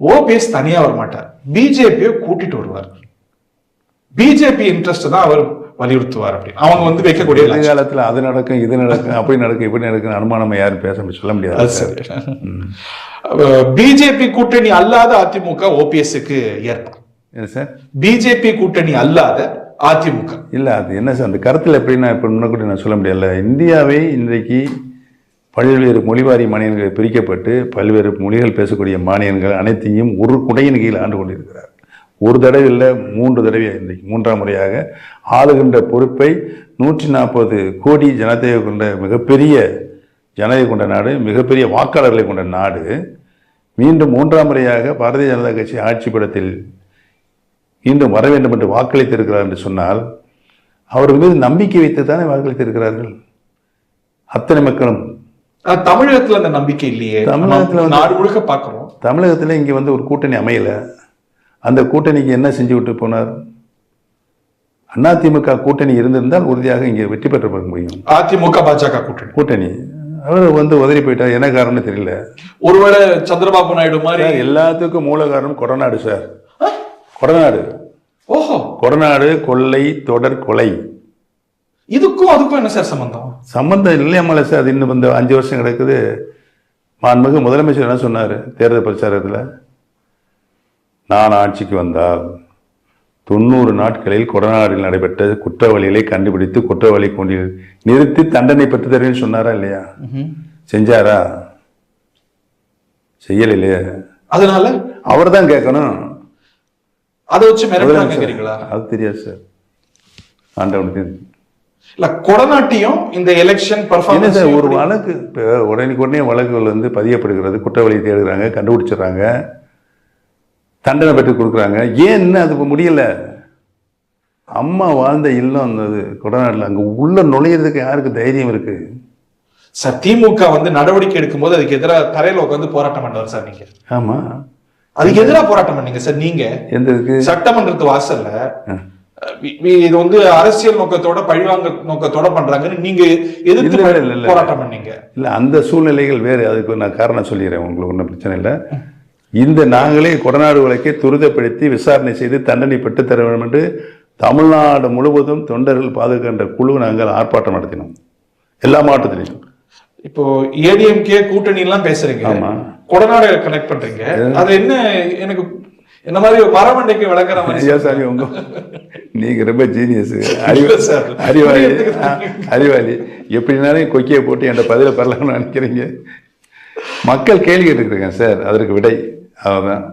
OPS தனியா வர மாட்டார் பிஜேபியை கூட்டிட்டு வருவார். பிஜேபி இன்ட்ரெஸ்ட் தான் அவர் வலியுறுத்துவார் அப்படி. அவங்க வந்து வைக்கக்கூடிய. எதிர்காலத்துல அது நடக்கும் இது நடக்கும் அப்படி நடக்கும் இப்படி நடக்கும் அனுமானம் யாரும் பேச சொல்ல முடியாது. அது சரி. பிஜேபி கூட்டணி அல்லாத அதிமுக ஓபிஎஸ்க்கு ஏற்படும் என்ன சார்? பிஜேபி கூட்டணி அல்லாத அதிமுக. இல்ல அது என்ன சார் அந்த கருத்தில் எப்படின்னா இப்போ முன்னக்கூட்டி நான் சொல்ல முடியல இந்தியாவை இன்றைக்கு பல்வேறு மொழிவாரி மாநிலங்கள் பிரிக்கப்பட்டு பல்வேறு மொழிகள் பேசக்கூடிய மாநிலங்கள் அனைத்தையும் ஒரு குடையின் கீழ் ஆண்டு கொண்டிருக்கிறார். ஒரு தடவை இல்லை மூன்று தடவை இன்றைக்கு மூன்றாம் முறையாக ஆளுகின்ற பொறுப்பை நூற்றி நாற்பது கோடி ஜனத்தொகை கொண்ட மிகப்பெரிய ஜனதை கொண்ட நாடு மிகப்பெரிய வாக்காளர்களை கொண்ட நாடு மீண்டும் மூன்றாம் முறையாக பாரதிய ஜனதா கட்சி ஆட்சி படத்தில் மீண்டும் வர வேண்டும் என்று வாக்களித்திருக்கிறார் என்று சொன்னால் அவர் மீது நம்பிக்கை வைத்து தானே வாக்களித்திருக்கிறார்கள் அத்தனை மக்களும் தமிழகத்துல அந்த நம்பிக்கை இல்லையே. தமிழகத்துல நாடு முழுக்க பாக்குறோம் தமிழகத்தில் இங்கே வந்து ஒரு கூட்டணி அமையல. அந்த கூட்டணிக்கு என்ன செஞ்சு விட்டு போனார்? அதிமுக கூட்டணி இருந்திருந்தால் உறுதியாக இங்கே வெற்றி பெற்று முடியும். அதிமுக பாஜக கூட்டணி. கூட்டணி. அவர் வந்து உதறி போயிட்டார். என்ன காரணம்னு தெரியல. ஒருவேளை சந்திரபாபு நாயுடு மாதிரி எல்லாத்துக்கும் மூல காரணம் கொடநாடு சார். கொடநாடு. ஓஹோ. கொடநாடு கொள்ளை தொடர் கொலை. இதுக்கும் அதுக்கும் என்ன சார் சம்பந்தம்? சம்பந்தம் இல்லையாமல சார். அது இன்னும் இந்த அஞ்சு வருஷம் கிடக்குது. மாண்புமிகு முதலமைச்சர் என்ன சொன்னார்? தேர்தல் பிரச்சாரத்தில் நான் ஆட்சிக்கு வந்தால் தொண்ணூறு நாட்களில் கொடநாடில் நடைபெற்ற குற்றவாளிகளை கண்டுபிடித்து குற்றவாளி கொண்டு நிறுத்தி தண்டனை பெற்று தருவேன்னு சொன்னாரா இல்லையா? செஞ்சாரா? செய்யலையே. அதனால? அவர் தான் கேட்கணும். அதை வச்சு அது தெரியாது சார். ஆண்டவனுக்கு. இல்ல கொடநாட்டியம் இந்த எலெக்ஷன் பர்ஃபார்மன்ஸ் ஒரு வழக்கு? இப்போ உடனே வழக்குகள் வந்து பதியப்படுகிறது குற்றவாளியை தேடுறாங்க கண்டுபிடிச்சிடுறாங்க தண்டனை பெற்று கொடுக்குறாங்க. ஏன் இன்னும் அது முடியல? அம்மா வாழ்ந்த இல்லம் அந்த கொடநாட்டில். அங்கே உள்ள நுழையிறதுக்கு யாருக்கு தைரியம் இருக்கு? சார் திமுக வந்து நடவடிக்கை எடுக்கும்போது அதுக்கு எதிராக தரையில உட்காந்து போராட்டம் பண்ணவர் சார் நீங்க. ஆமா. அதுக்கு எதிராக போராட்டம் பண்ணீங்க சார் நீங்க. எந்த சட்டமன்றத்து வாசல்ல இது வந்து அரசியல் நோக்கத்தோட பழிவாங்க நோக்கத்தோட பண்றாங்கன்னு நீங்க எதிர்த்து. போராட்டம் பண்ணீங்க. இல்லை அந்த சூழ்நிலைகள் வேறு. அதுக்கு நான் காரணம் சொல்லிடுறேன். உங்களுக்கு ஒன்றும் பிரச்சனை இல்லை. இந்த நாங்களே கொடநாடு வழக்கை துரிதப்படுத்தி விசாரணை செய்து தண்டனை பெற்று தர வேண்டும் என்று தமிழ்நாடு முழுவதும் தொண்டர்கள் பாதுகாக்கின்ற குழு நாங்கள் ஆர்ப்பாட்டம் நடத்தினோம். எல்லா மாவட்டத்திலையும் இப்போ ஏடிஎம்கே கூட்டணி எல்லாம் பேசுறீங்க. கொடநாடு கனெக்ட் பண்றீங்க. அது என்ன எனக்கு என்ன மாதிரி மரமண்டைக்கு விளக்குற மாதிரி ஐயா சாமி உங்க நீங்க ரொம்ப ஜீனியஸ். அறிவாளி. அறிவாளி. எப்படினாலும் கொக்கியை போட்டு என்கிட்ட பதில பெறலாம்னு நினைக்கிறீங்க. மக்கள் கேள்வி கேட்டுக்கிறேங்க சார். அதற்கு விடை. அவ்வளோதான்